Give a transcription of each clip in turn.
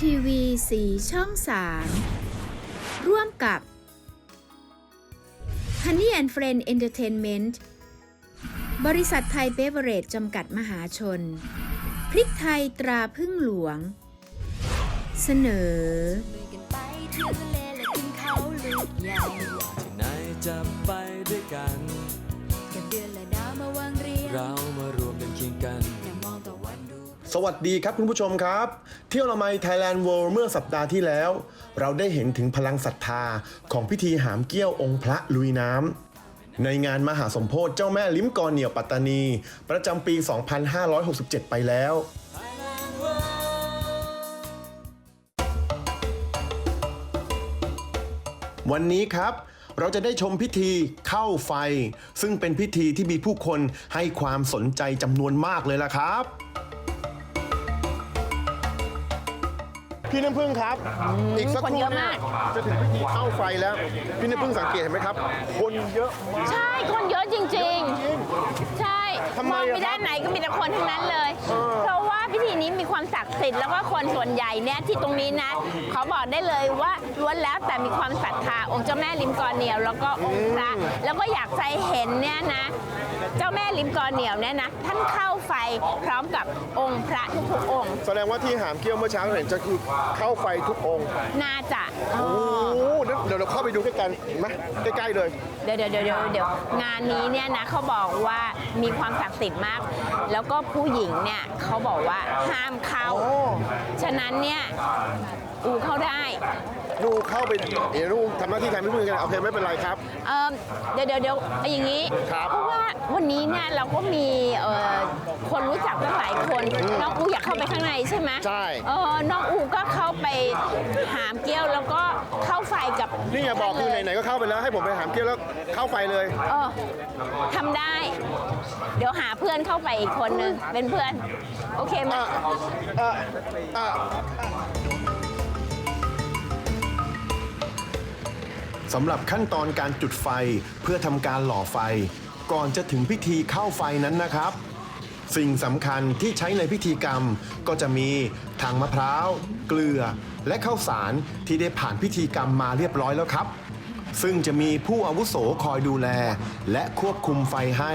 ทีวีสีช่อง 3 ร่วมกับ Honey and Friend Entertainment บริษัทไทยเบเวอร์เรจจำกัดมหาชน พริกไทยตราพึ่งหลวง เสนอที่ไหนจะไปด้วยกันกับเดือนละดาวมาวางเรียงเรามารว สวัสดีครับคุณผู้ชมครับ เที่ยวละไมไทยแลนด์เวิลด์เมื่อสัปดาห์ที่แล้ว เราได้เห็นถึงพลังศรัทธาของพิธีหามเกี้ยวองค์พระลุยน้ำในงานมหาสมโพธิเจ้าแม่ลิ้มกอเหนียวปัตตานี ประจำปี 2567 ไปแล้ว วันนี้ครับเราจะได้ชมพิธีเข้าไฟ ซึ่งเป็นพิธีที่มีผู้คนให้ความสนใจจำนวนมากเลยล่ะครับ พี่น้ำพึ่งครับ อีกสักคคนรู่เยอะเนี่มายก จะถึงพิธีเข้าไฟแล้ว พี่น้ำพึ่งสังเกตเห็นไหมครับ คนเยอะมาก ใช่ คนเยอะจริง ๆ ใช่ทำไมมองอะไปครับด้านไหนก็มีแต่คนทั้งนั้นเลยเออเพราะว่า พิธีนี้มีความศักดิ์สิทธิ์แล้วก็คนส่วนใหญ่เนี่ยที่ตรงนี้นะเขาบอกได้เลยว่าล้วนแล้วแต่มีความศรัทธาองค์เจ้าแม่ลิมกอเหนียวแล้วก็องค์พระแล้วก็อยากใจเห็นเนี่ยนะ เจ้าแม่ลิมกอเหนียวเนี่ยนะท่านเข้าไฟพร้อมกับองค์พระทุกๆองค์ แสดงว่าที่หามเกี้ยวเมื่อเช้าเห็นจะคือเข้าไฟทุกองค์ น่าจะ โอ้เดี๋ยวเราเข้าไปดูใกล้กันไหมใกล้ๆเลย เดี๋ยวเดี๋ยวเดี๋ยวเดี๋ยวเดี๋ยวงานนี้เนี่ยนะเขาบอกว่ามีความศักดิ์สิทธิ์มาก แล้วก็ผู้หญิงเนี่ยเขาบอกว่าห้ามเข้า โอ้ ฉะนั้นเนี่ยอูเข้าได้ ดูเข้าไปเดี๋ยวดูทำหน้าที่แทนพี่พึ่งกันโอเคไม่เป็นไรครับ เออเดี๋ยวเดี๋ยวเดี๋ยวเอาอย่างนี้ ครับเพราะว่าวันนี้เนี่ยเราก็มีเอ่อคนรู้จักตั้งหลายคนน้องอูอยากเข้าไปข้างในใช่ไหมใช่ เออน้องอูก็เข้าไปหามเกี้ยวแล้วก็เข้าไฟกับนี่อย่าบอกคือไหนๆก็เข้าไปแล้วให้ผมไปหามเกี้ยวแล้วเข้าไฟเลย เออทำได้ เดี๋ยวหาเพื่อนเข้าไปอีกคนนึงเป็นเพื่อน โอเคไหม อะอะอะ สำหรับขั้นตอนการจุดไฟเพื่อทำการหล่อไฟ ก่อนจะถึงพิธีเข้าไฟนั้นนะครับ สิ่งสำคัญที่ใช้ในพิธีกรรมก็จะมีทางมะพร้าว เกลือ และข้าวสารที่ได้ผ่านพิธีกรรมมาเรียบร้อยแล้วครับ ซึ่งจะมีผู้อาวุโสคอยดูแล และควบคุมไฟให้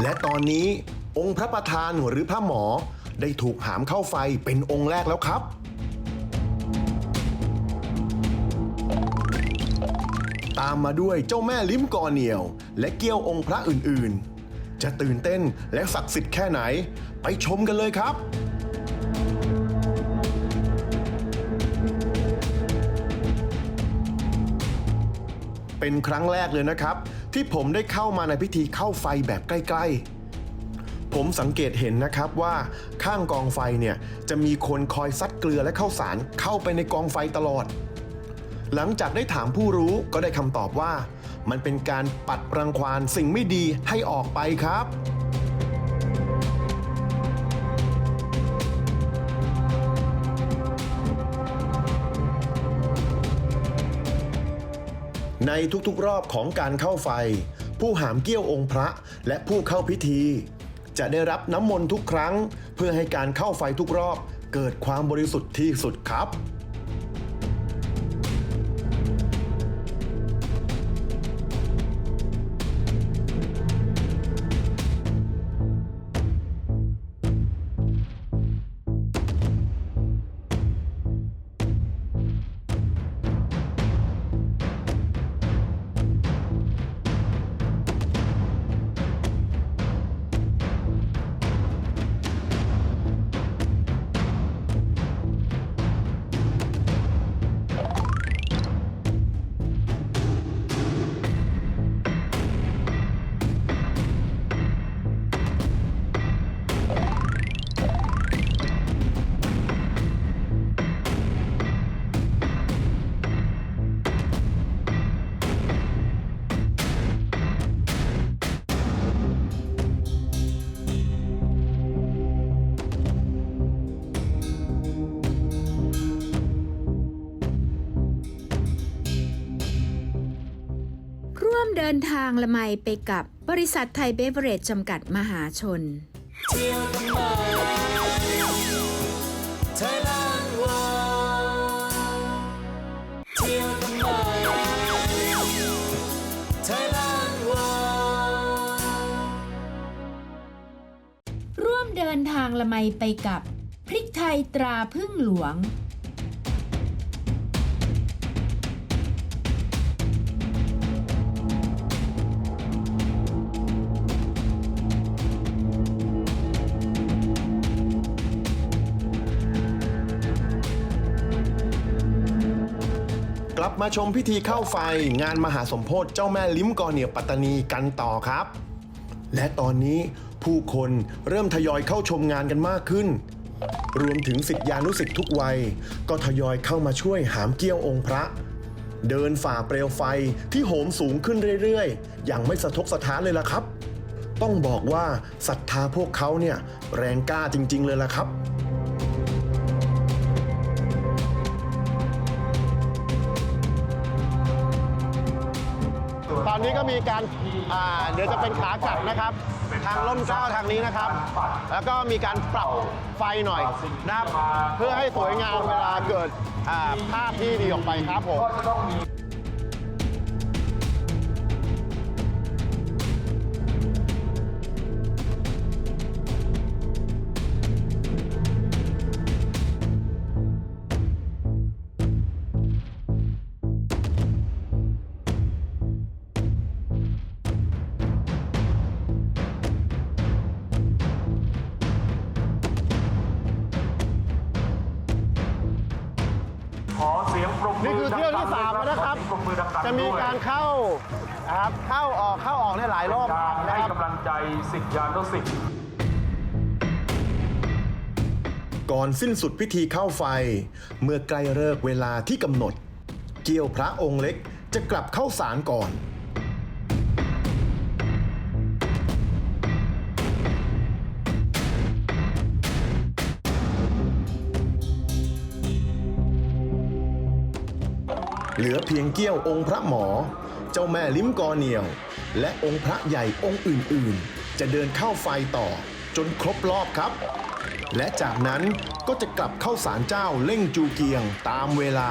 และตอนนี้องค์พระประธานหรือพระหมอได้ถูกหามเข้าไฟเป็นองค์แรกแล้วครับ ตามมาด้วยเจ้าแม่ลิ้มกอเหนียว และเกี้ยวองค์พระอื่นๆ จะตื่นเต้นและศักดิ์สิทธิ์แค่ไหน ไปชมกันเลยครับเป็นครั้งแรกเลยนะครับ ที่ผมได้เข้ามาในพิธีเข้าไฟแบบใกล้ๆ ผมสังเกตเห็นนะครับว่าข้างกองไฟเนี่ยจะมีคนคอยซัดเกลือและข้าวสารเข้าไปในกองไฟตลอด หลังจากได้ถามผู้รู้ก็ได้คำตอบว่า มันเป็นการปัดรังควานสิ่งไม่ดีให้ออกไปครับ ในทุกๆรอบของการเข้าไฟ ผู้หามเกี้ยวองค์พระและผู้เข้าพิธี จะได้รับน้ำมนต์ทุกครั้ง เพื่อให้การเข้าไฟทุกรอบเกิดความบริสุทธิ์ที่สุดครับ เดินทางละไมไปกับบริษัทไทยเบเวอเรจจำกัดมหาชน ร่วมเดินทางละไมไปกับ พริกไทยตราพึ่งหลวง ลับมาชมพิธีเข้าไฟ งานมหาสมโพธิเจ้าแม่ลิ้มกอเหนียวปัตตานีกันต่อครับ และตอนนี้ผู้คนเริ่มทยอยเข้าชมงานกันมากขึ้น รวมถึงสิทธิานุสิทธิ์ทุกวัย ก็ทยอยเข้ามาช่วยหามเกี้ยวองค์พระ เดินฝ่าเปลวไฟที่โหมสูงขึ้นเรื่อยๆ อย่างไม่สะทกสะท้านเลยล่ะครับ ต้องบอกว่าศรัทธาพวกเขาเนี่ยแรงกล้าจริง ๆ เลยล่ะครับ อนนี้ก็มีการอ่าเดี๋ยวจะเป็นขากลับนะครับ ทางล่มเกล้าทางนี้นะครับ แล้วก็มีการปรับไฟหน่อยนะครับ เพื่อให้สวยงามเวลาเกิดอ่าภาพที่ดีออกไปครับผม จะมีการเข้านะครับเข้าออกเข้าออกในหลายรอบการนะให้ครับกำลังใจสิทธิยานุสิทธิ์ก่อนสิ้นสุดพิธีเข้าไฟ เมื่อใกล้เลิกเวลาที่กำหนด เกี่ยวพระองค์เล็กจะกลับเข้าสารก่อน เหลือเพียงเกี้ยวองค์พระหมอ เจ้าแม่ลิ้มกอเหนียว และองค์พระใหญ่องค์อื่นๆ จะเดินเข้าไฟต่อจนครบรอบครับ และจากนั้นก็จะกลับเข้าศาลเจ้าเล่งจูเกียงตามเวลา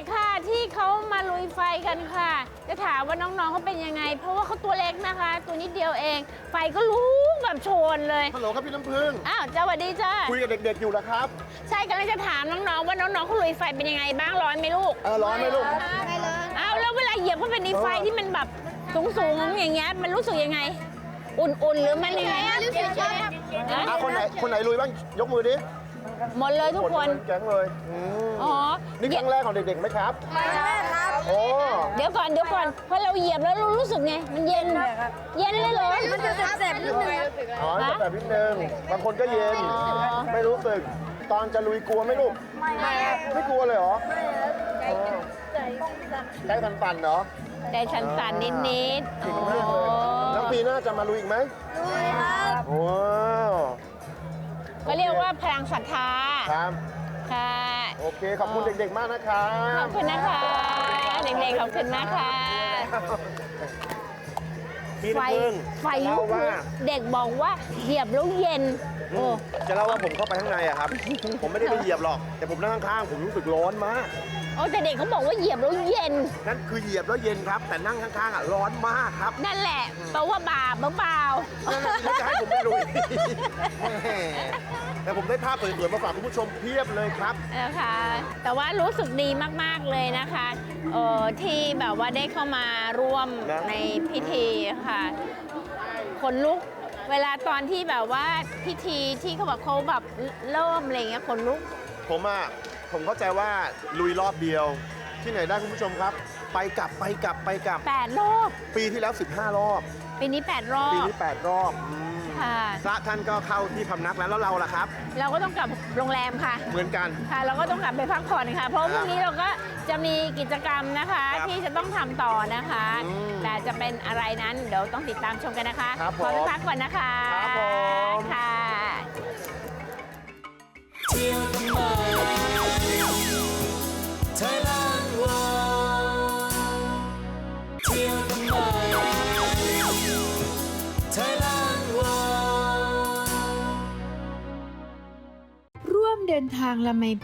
กๆค่ะที่เขามาลุยไฟกันค่ะ จะถามว่าน้องๆเขาเป็นยังไง เพราะว่าเขาตัวเล็กนะคะ ตัวนิดเดียวเอง ไฟก็ลุกแบบโชนเลยฮัลโหลครับพี่น้ำพึ่งอ้าวสวัสดีจ้าคุยกับเด็กๆอยู่นะครับ ใช่กำลังจะถามน้องๆว่าน้องๆเขาลุยไฟเป็นยังไงบ้างร้อนไหมลูกเออร้อนไหมลูกอ้าวแล้วเวลาเหยียบเข้าไปในไฟที่มันแบบสูงๆอย่างเงี้ยมันรู้สึกยังไง อุ่นๆหรือมันยังไงรู้สึกเฉยอะคนไหนคนไหนลุยบ้างยกมือดิ หมดเลยทุกคน แก๊งเลยอืมอ๋อ นี่ครั้งแรกของเด็กๆไหมครับโอ้เดี๋ยวก่อนเดี๋ยวก่อนพอเราเหยียบแล้วเรารู้สึกไง มันเย็น เย็นเลยเหรอ รู้สึกเจ็บนิดนึงอ๋อจะแบบนิดนึงบางคนก็เย็น ไม่รู้สึก ตอนจะลุยกลัวไหมลูก ไม่ไม่กลัวเลยเหรอไม่ใจสั่นๆเหรอใจสั่นๆนิดๆเก่โอ้งมากเลยแล้วปีหน้าจะมาลุยอีกไหมลุยครับโอ้ ก็เรียกว่าพลังศรัทธาครับค่ะโอเคขอบคุณเด็กๆมากนะครับขอบคุณนะคะเด็กๆขอบคุณนะคะพี่ไฟน้ำพึ่งไฟจะลุเล่ากว่า เด็กบอกว่าเหยียบแล้วเย็น โอ้ จะเล่าว่าผมเข้าไปข้างในอะครับ ผมไม่ได้ไปเหยียบหรอก แต่ผมนั่งข้างๆผมรู้สึกร้อนมากโอ้แต่เด็กเขาบอกว่าเหยียบแล้วเย็น นั่นคือเหยียบแล้วเย็นครับ แต่นั่งข้างๆอะร้อนมากครับนั่นแหละแปลว่าบาปเปล่าไม่จะให้ผมไปลุยแหมแต่ผมได้ภาพสวยๆมาฝากคุณผู้ชมเพียบเลยครับนะคะแต่ว่ารู้สึกดีมากๆเลยนะคะเออที่แบบว่าได้เข้ามาร่วมนะ ในพิธีค่ะ คนลุก เวลาตอนที่แบบว่าพิธีที่เขาบอกเขาแบบเริ่มอะไรอย่างเงี้ยขนลุก ผมอะผมเข้าใจว่าลุยรอบเดียว ที่ไหนได้คุณผู้ชมครับ ไปกลับไปกลับไปกลับ 8 รอบ ปีที่แล้ว 15 รอบ ปีนี้ 8 รอปีบ นี้ 8 รอบอืม ค่ะ พระท่านก็เข้าที่พำนักแล้วแล้วเราล่ะครับ เราก็ต้องกลับโรงแรมค่ะ เหมือนกัน ค่ะ เราก็ต้องกลับไปพักผ่อนค่ะ เพราะว่าพรุ่งนี้เราก็จะมีกิจกรรมนะคะ ครับที่จะต้องทำต่อนะคะ อืมแต่จะเป็นอะไรนั้นเดี๋ยวต้องติดตามชมกันนะคะ ครับขอไปผมพักก่อนนะคะ ครับผม ค่ะ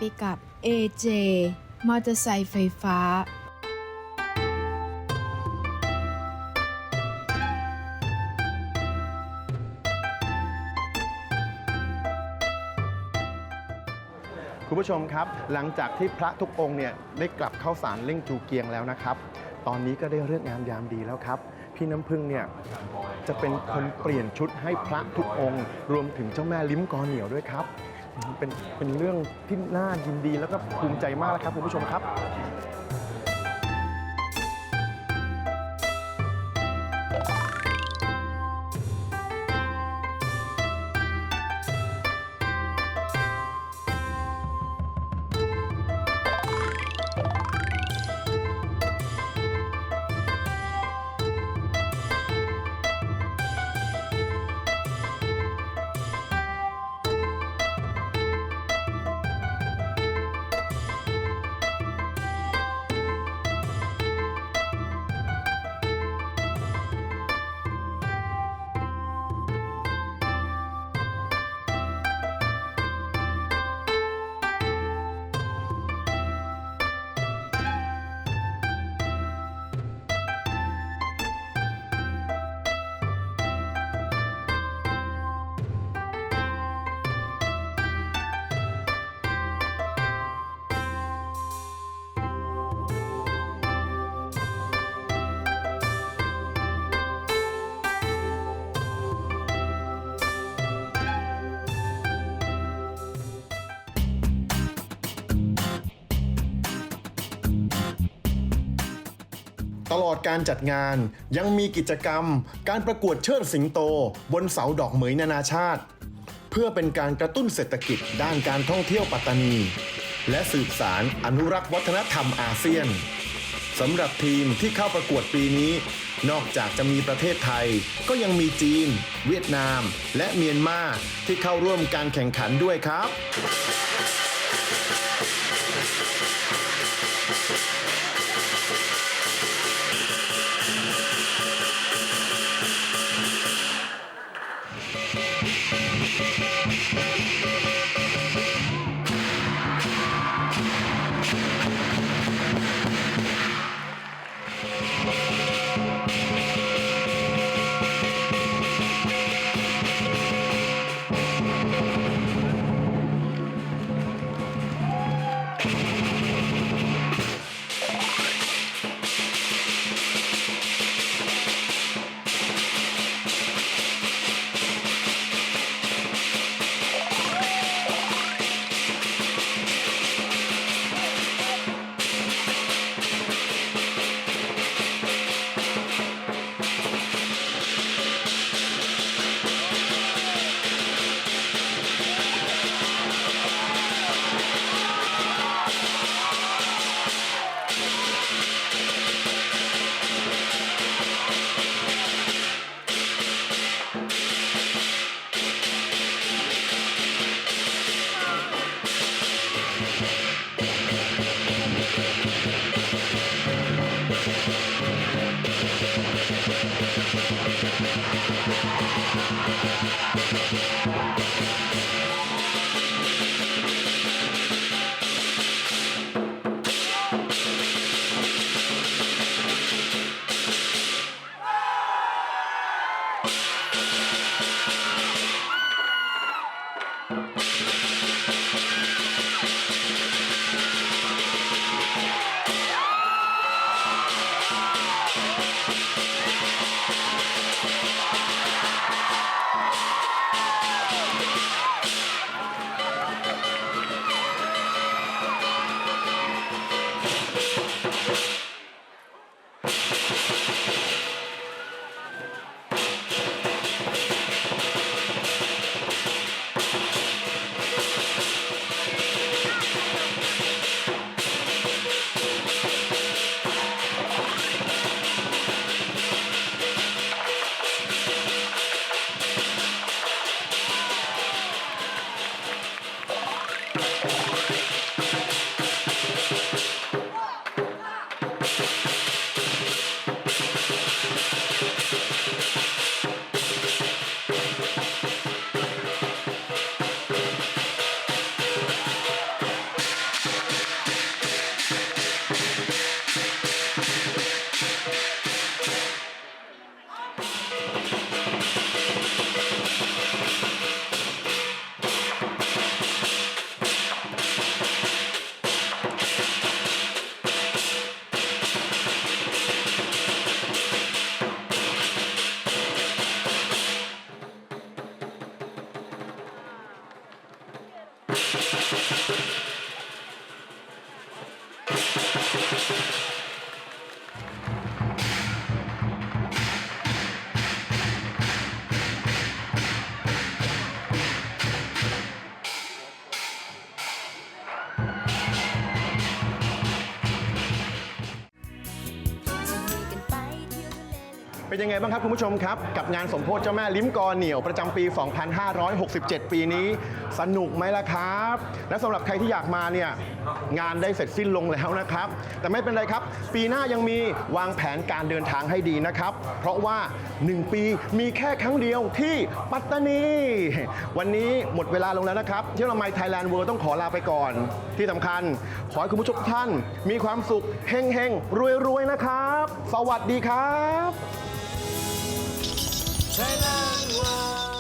ไปกับ AJ มอเตอร์ไซค์ไฟฟ้า คุณผู้ชมครับ หลังจากที่พระทุกองค์เนี่ยได้กลับเข้าสารเล่งจูเกียงแล้วนะครับ ตอนนี้ก็ได้เรื่องงามยามดีแล้วครับ พี่น้ำพึ่งเนี่ยจะเป็นคนเปลี่ยนชุดให้พระทุกองค์ รวมถึงเจ้าแม่ลิ้มกอเหนียวด้วยครับ เป็นเป็นเรื่องที่น่ายินดีแล้วก็ภูมิใจมากนะครับคุณผู้ชมครับ ตลอดการจัดงานยังมีกิจกรรม การประกวดเชิดสิงโต บนเสาดอกเหมยนานาชาติ เพื่อเป็นการกระตุ้นเศรษฐกิจด้านการท่องเที่ยวปัตตานี และสืบสารอนุรักษ์วัฒนธรรมอาเซียนสำหรับทีมที่เข้าประกวดปีนี้ นอกจากจะมีประเทศไทย ก็ยังมีจีน เวียดนาม และเมียนมาที่เข้าร่วมการแข่งขันด้วยครับ บ้างครับคุณผู้ชมครับ กับงานสมโพธิเจ้าแม่ลิ้มกอเหนียวประจำปี 2567 ปีนี้ สนุกไหมล่ะครับ และสำหรับใครที่อยากมาเนี่ยงานได้เสร็จสิ้นลงแล้วนะครับ แต่ไม่เป็นไรครับ ปีหน้ายังมีวางแผนการเดินทางให้ดีนะครับ เพราะว่า 1 ปีมีแค่ครั้งเดียวที่ปัตตานี วันนี้หมดเวลาลงแล้วนะครับเที่ยวละไมไทยแลนด์เวิร์ต้องขอลาไปก่อน ที่สำคัญ ขอให้คุณผู้ชมทุกท่าน มีความสุขเฮงเฮงรวยรวยๆนะครับ สวัสดีครับ 才让我。